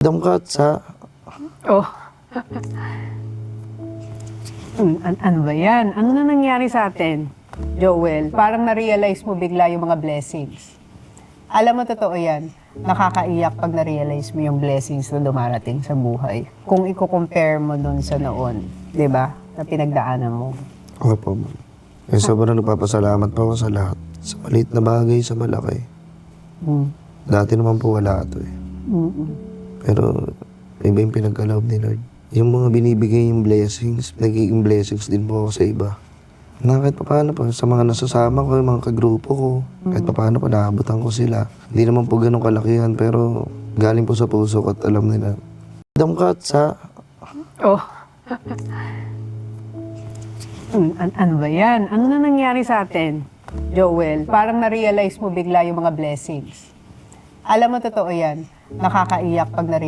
Damkat sa... Oh. An- ano ba yan? Ano na nangyari sa atin? Joel, parang na-realize mo bigla yung mga blessings. Alam mo, totoo yan. Nakakaiyak pag na-realize mo yung blessings na dumarating sa buhay. Kung i-compare mo dun sa noon, di ba? Na pinagdaanan mo. Opo, ma'am. Eh, sobrang nagpapasalamat po ako sa lahat. Sa maliit na bagay, sa malaki. Mm. Dati naman po wala ito eh. Mm-mm. Pero iba yung pinagkaloob ni Lord. Yung mga binibigay yung blessings, nagiging blessings din po ako sa iba. Na kahit paano pa, sa mga nasasama ko, yung mga kagrupo ko, kahit paano pa, naabutan ko sila. Hindi naman po ganun kalakihan, pero galing po sa puso ko at alam nila. Damkat sa... Oh. An- ano ba yan? Ano na nangyari sa atin? Joel, parang na-realize mo bigla yung mga blessings. Alam mo, totoo yan. Nakakaiyak pag na